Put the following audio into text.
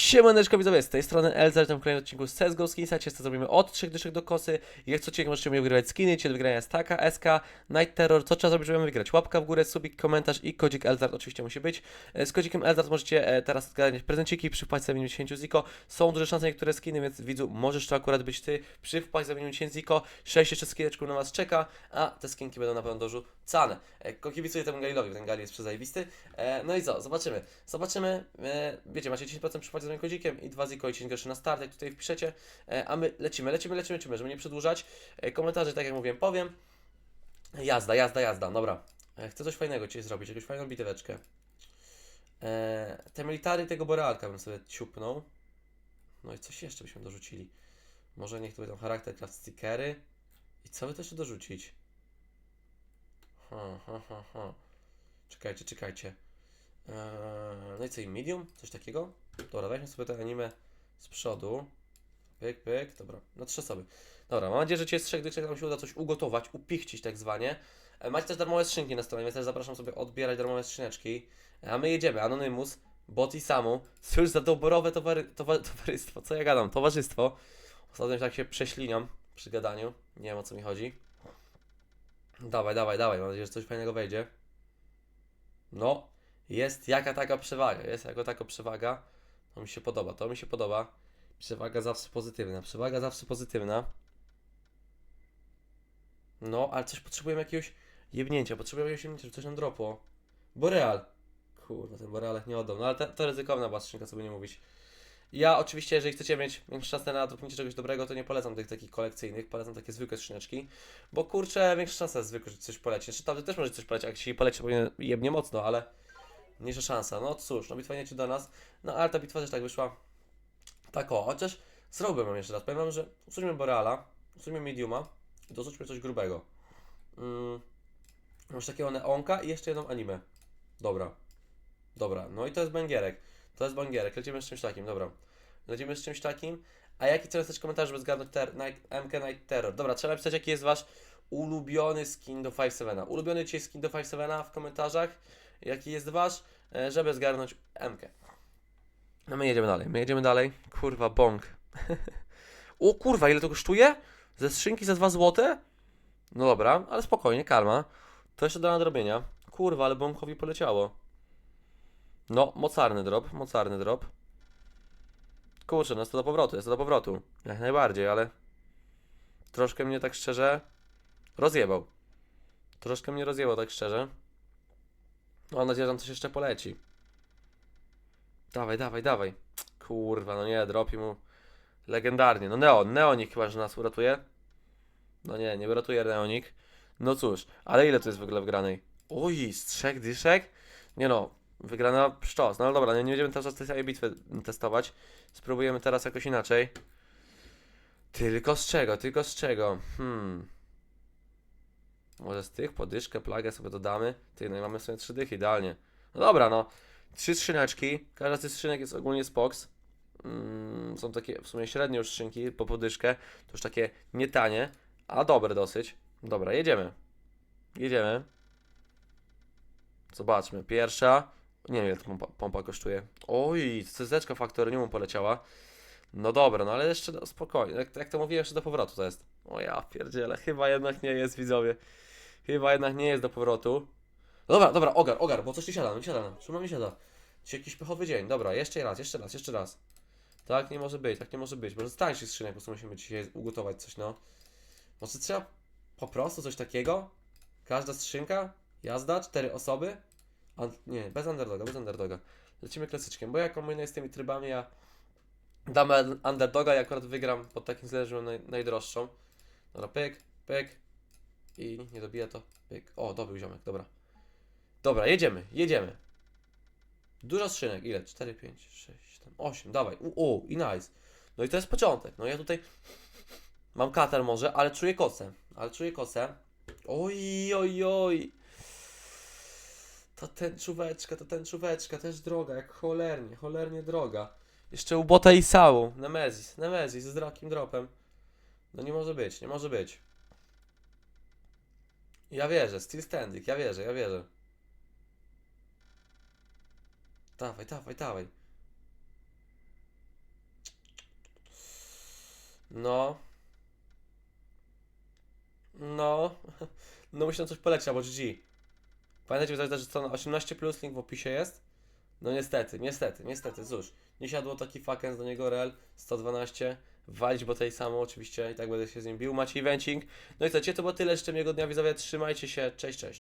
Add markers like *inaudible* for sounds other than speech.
Siemaneczko widzowie, z tej strony Elza, witam w kolejnym odcinku z CSGO Skinsa, Cię zrobimy od 3 dyszek do kosy. Jak co odcinek możecie mi wygrywać skiny, czyli do wygrania jest taka, SK, Night Terror. Co trzeba zrobić, żeby wygrać? Łapka w górę, subik, komentarz i kodzik Elzard oczywiście musi być. E, Z kodzikiem Elzard możecie e, teraz zgarniać prezenciki przy wpłacie zamieniu 10 ziko. Są duże szanse na niektóre skiny, więc widzu, możesz to akurat być Ty przy wpłacie zamieniu 10 ziko. 6 jeszcze skineczków na Was czeka, a te skinki będą na pewno dorzucane. E, Kibicuję temu Galilowi, ten Gali jest przezajebisty. No i co, zobaczymy. Zobaczymy, wiecie, macie 10% przy wpłacie z moim kodzikiem i 2 ziko i 10 groszy na start, jak tutaj wpiszecie. E, a my lecimy, lecimy, lecimy, lecimy, żeby nie przedłużać. E, komentarze, tak jak mówiłem, powiem. Jazda, jazda, jazda, dobra. E, chcę coś fajnego dzisiaj zrobić, jakąś fajną biteweczkę. Te military tego Borealka bym sobie ciupnął. No i coś jeszcze byśmy dorzucili. Może niech to będą charakter craft stickery. I co by to jeszcze dorzucić? Ha, ha, ha, ha. Czekajcie, czekajcie. Eee, no i co, i medium? Coś takiego? Dobra, weźmy sobie te anime z przodu. Pyk, pyk, dobra, no trzy osoby. Dobra, mam nadzieję, że Cię z trzech dyczek nam się uda coś ugotować, upichcić tak zwanie. E, Macie też darmowe skrzynki na stronie, więc też zapraszam sobie odbierać darmowe skrzyneczki. E, A my jedziemy, Anonymous, Bot i Samu. Cóż za doborowe towary, towa, *laughs* towarzystwo, co ja gadam, towarzystwo. Ostatnio tak się prześliniam przy gadaniu, nie wiem o co mi chodzi. Dawaj, dawaj, dawaj, mam nadzieję, że coś fajnego wejdzie. No, jest jaka taka przewaga, jest jako taka przewaga. To mi się podoba, to mi się podoba. Przewaga zawsze pozytywna, przewaga zawsze pozytywna. No, ale coś potrzebujemy jakiegoś jebnięcia, potrzebujemy jakiegoś jebnięcia, żeby coś nam dropło. Boreal. Kurwa, ten Borealek nie oddał, no ale te, to ryzykowna była skrzynka, co by nie mówić. Ja oczywiście, jeżeli chcecie mieć większy czas na dropnięcie czegoś dobrego, to nie polecam tych takich kolekcyjnych, polecam takie zwykłe skrzyneczki, bo kurczę, większa szansa jest zwykle, że coś poleci. Znaczy tam też może coś polecieć, jak się poleci, to jebnie mocno, ale mniejsza szansa. No cóż, no bitwa nie ci do nas, no ale ta bitwa też tak wyszła. Tak o, chociaż zrobię wam jeszcze raz, powiem wam, że usuńmy Boreala, usuńmy Mediuma i dorzućmy coś grubego. Mm, masz takiego neonka i jeszcze jedną anime. Dobra. Dobra, no i to jest bangierek. To jest bangierek, lecimy z czymś takim, dobra. Lecimy z czymś takim. A jaki chcesz napisać komentarz, żeby zgadnąć ter- Night, MK Night Terror? Dobra, trzeba napisać jaki jest wasz ulubiony skin do 5-7. Ulubiony dzisiaj skin do 5-7 w komentarzach. Jaki jest wasz, e, żeby zgarnąć MK. No my jedziemy dalej, my jedziemy dalej. Kurwa, bąk. *laughs* o kurwa, ile to kosztuje? Ze skrzynki za 2 złote? No dobra, ale spokojnie, karma. To jeszcze do nadrobienia. Kurwa, ale bąkowi poleciało. No, mocarny drop, mocarny drop. Kurczę, no jest to do powrotu, jest to do powrotu. Jak najbardziej, ale troszkę mnie tak szczerze rozjebał. Troszkę mnie rozjebał tak szczerze. No, Mam nadzieję, że coś jeszcze poleci. Dawaj, dawaj, dawaj. Kurwa, no nie, dropi mu legendarnie. No Neon, Neonik chyba, że nas uratuje. No nie, nie uratuje Neonik. No cóż, ale ile tu jest w ogóle wgranej? Oj, z trzech dyszek? Nie no, wygrana pszczos. No dobra, nie, nie będziemy teraz tej całej bitwy testować. Spróbujemy teraz jakoś inaczej. Tylko z czego? Tylko z czego? Hmm. Może z tych podyszkę, plagę sobie dodamy. Ty, no i mamy w sumie trzy dychy, idealnie. No dobra, no. Trzy skrzyneczki. Każda z tych skrzynek jest ogólnie spoks. Mm, są takie w sumie średnie już skrzynki po podyszkę. To już takie nie tanie, a dobre dosyć. Dobra, jedziemy. Jedziemy. Zobaczmy. Pierwsza. Nie wiem, ile pompa, pompa kosztuje. Oj, CZ faktory nie mu poleciała. No dobra, no ale jeszcze no, spokojnie. Jak, jak to mówiłem, jeszcze do powrotu to jest. O ja pierdziele, chyba jednak nie jest, widzowie. Chyba jednak nie jest do powrotu. Dobra, dobra, ogar, ogar, bo coś nie siada, nie siada nam. Nie siada? Dzisiaj jakiś pechowy dzień. Dobra, jeszcze raz, jeszcze raz, jeszcze raz. Tak nie może być, tak nie może być. Może z tańszych skrzynek po prostu musimy dzisiaj ugotować coś, no. Może trzeba po prostu coś takiego? Każda skrzynka? Jazda? Cztery osoby? A, nie, bez underdoga, bez underdoga. Lecimy klasyczkiem, bo ja kombinuję z tymi trybami, ja dam underdoga i akurat wygram pod takim względem naj, najdroższą. Dobra, pyk, pyk i nie dobija to, pyk. O, dobył ziomek, dobra. Dobra, jedziemy, jedziemy. Dużo skrzynek, ile? 4, 5, 6, tam 8, dawaj. U, u, i nice. No i to jest początek. No ja tutaj mam katar może, ale czuję kosę. Ale czuję kosę. Oj, oj, oj. To tęczóweczka, to tęczóweczka, też droga, jak cholernie, cholernie droga. Jeszcze u bota i sału. Nemezis, Nemezis z drakim dropem. No nie może być, nie może być. Ja wierzę, Steel Standing, ja wierzę, ja wierzę. Dawaj, dawaj, dawaj. No. No. *laughs* No musi nam coś polecieć, albo GG. Pamiętajcie, że to na 18 plus link w opisie jest. No niestety, niestety, niestety, cóż. Nie siadło taki fakens do niego rel 112. Walić, bo tej samo oczywiście i tak będę się z nim bił. Macie evencing. No i co, to było tyle. Życzę miłego dnia widzowie. Trzymajcie się. Cześć, cześć.